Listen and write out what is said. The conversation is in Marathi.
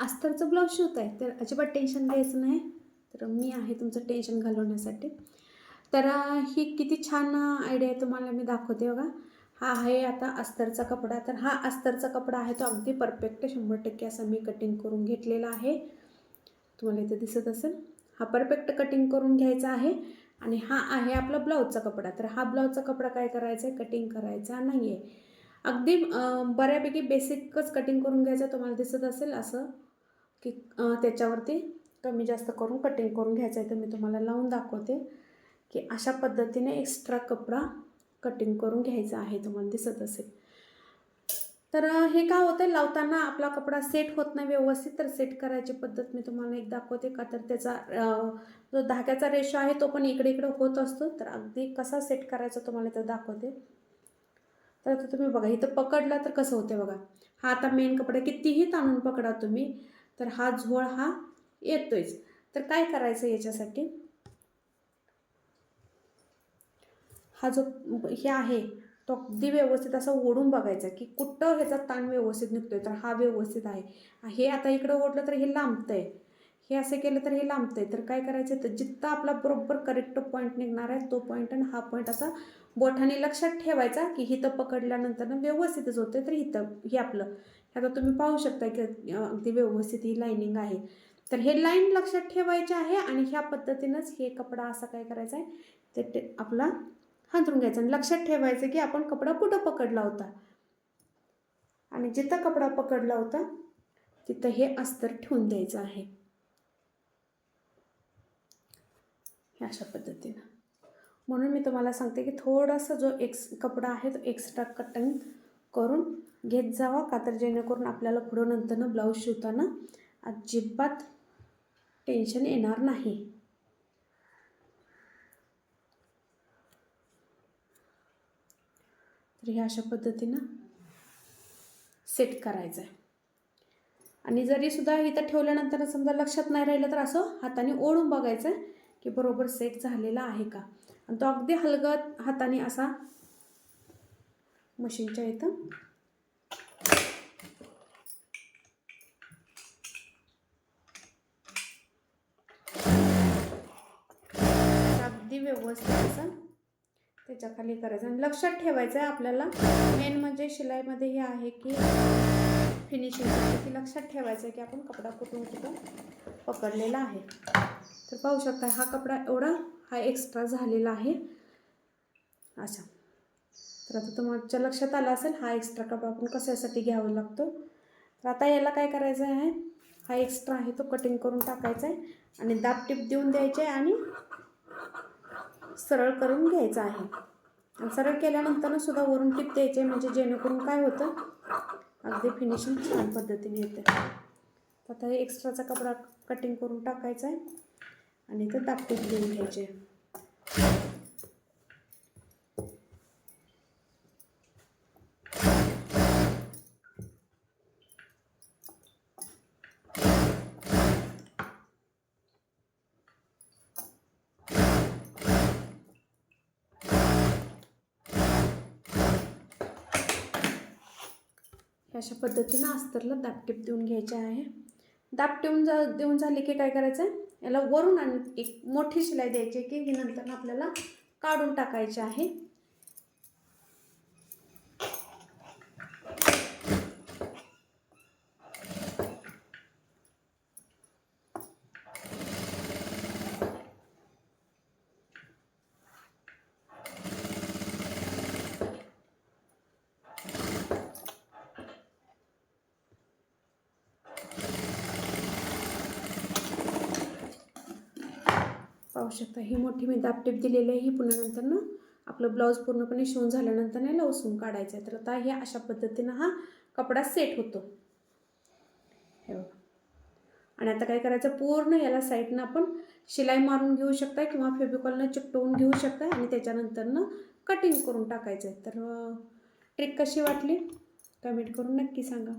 अस्तरचं ब्लाऊज शिवत आहे तर अजिबात टेन्शन घ्यायचं नाही. तर मी आहे तुमचं टेन्शन घालवण्यासाठी. तर ही किती छान आयडिया आहे तुम्हाला मी दाखवते बघा. हा आहे आता अस्तरचा कपडा. तर हा अस्तरचा कपडा आहे तो अगदी परफेक्ट शंभर टक्के असा मी कटिंग करून घेतलेला आहे. तुम्हाला इथे दिसत असेल. हा परफेक्ट कटिंग करून घ्यायचा आहे. आणि हा आहे आपला ब्लाऊजचा कपडा. तर हा ब्लाऊजचा कपडा काय करायचा आहे? कटिंग करायचा नाही आहे अगदी बऱ्यापैकी बेसिकच कटिंग करून घ्यायचं तुम्हाला दिसत असेल असं. की त्याच्यावरती कमी जास्त करून कटिंग करून घ्यायचं आहे. तर मी तुम्हाला लावून दाखवते की अशा पद्धतीने एक्स्ट्रा कपडा कटिंग करून घ्यायचा आहे तुम्हाला दिसत असेल. तर हे काय होतं लावताना आपला कपडा सेट होत नाही व्यवस्थित तर सेट करायची पद्धत मी तुम्हाला एक दाखवते का? तर त्याचा जो धाग्याचा रेशो आहे तो पण इकडे इकडे होत असतो. तर अगदी कसा सेट करायचा तुम्हाला तर दाखवते. तर आता तुम्ही बघा इथं पकडला तर कसं होते बघा? हा आता मेन कपडा कितीही ताणून पकडा तुम्ही तर हा झोळ हा येतोयच. तर काय करायचं याच्यासाठी? हा जो हे आहे तो अगदी व्यवस्थित असा ओढून बघायचा की कुठं ह्याचा ताण व्यवस्थित निघतोय. तर हा व्यवस्थित आहे. हे आता इकडं ओढलं तर हे लांबतंय. हे असं केलं तर हे लांबतंय. तर काय करायचं? तर जिथं आपला बरोबर करेक्ट पॉईंट निघणार आहे तो पॉईंट आणि हा पॉईंट असा बोठाने लक्षात ठेवायचा की हिथं पकडल्यानंतर व्यवस्थितच होतं तर हिथं हे आपलं आता तुम्ही पाहू शकता की अगदी व्यवस्थित ही लाईनिंग आहे. तर हे लाईन लक्षात ठेवायचे आहे आणि ह्या पद्धतीनंच हे कपडा असा काय करायचा आहे ते ते आपला हांतरून घ्यायचा. आणि लक्षात ठेवायचं की आपण कपडा कुठं पकडला होता? आणि जिथं कपडा पकडला होता तिथं हे अस्तर ठेवून द्यायचं आहे. अशा पद्धतीनं. म्हणून मी तुम्हाला सांगते की थोडासा जो एक्स कपडा आहे तो एक्स्ट्रा कटिंग करून घेत जावा का तर जेणेकरून आपल्याला पुढं नंतरनं ब्लाऊज शिवताना अजिबात टेन्शन येणार नाही. तर हे अशा पद्धतीनं सेट करायचं आहे आणि जरी सुद्धा इथं ठेवल्यानंतर समजा लक्षात नाही राहिलं तर असं हाताने ओढून बघायचं आहे की बरोबर सेट झालेला आहे का. आणि तो अगदी हलगत हाताने असा मशीनच्या इथं. अगदी व्यवस्थित असं. त्याच्याखाली करायचं. आणि लक्षात ठेवायचं आहे आपल्याला. मेन म्हणजे शिलाईमध्ये हे आहे की फिनिशिंग की लक्षात ठेवायचं आहे की आपण कपडा कुठून कुठून पकडलेला आहे. तर पाहू शकता हा कपडा एवढा हा एक्स्ट्रा झालेला आहे. असा तर आता तुमच्या लक्षात आलं असेल हा एक्स्ट्रा कपडा आपण कशासाठी घ्यावा लागतो? तर आता याला काय करायचं आहे? हा एक्स्ट्रा आहे तो कटिंग करून टाकायचा आहे आणि दाब टिप देऊन द्यायचे आहे आणि सरळ करून घ्यायचा आहे. आणि सरळ केल्यानंतर सुद्धा वरून टिप द्यायचे म्हणजे जेणेकरून काय होतं? अगदी फिनिशिंग छान पद्धतीने येते. आता हे एक्स्ट्राचा कपडा कटिंग करून टाकायचा आहे आणि ते दाब टिप देऊन घ्यायचे. अशा पद्धतीनं अस्तरला दापटीप देऊन घ्यायचे आहे. दाब जा देऊन झाले की काय करायचं आहे याला वरून आणि एक मोठी शिलाई द्यायची आहे की ही नंतर आपल्याला काढून टाकायची आहे. पाहू शकता. ही मोठी मी दापटीप दिलेली आहे. ही पुन्हा नंतर ना आपलं ब्लाऊज पूर्णपणे शिवून झाल्यानंतर नाही लवसून काढायचं आहे. तर आता हे अशा पद्धतीनं हा कपडा सेट होतो. हे बघा. आणि आता काय करायचं? पूर्ण याला साईडनं आपण शिलाई मारून घेऊ शकता किंवा फेबिकॉलनं चिकटवून घेऊ शकता आणि त्याच्यानंतरनं कटिंग करून टाकायचं आहे तर ट्रिक कशी वाटली? कमेंट करून नक्की सांगा.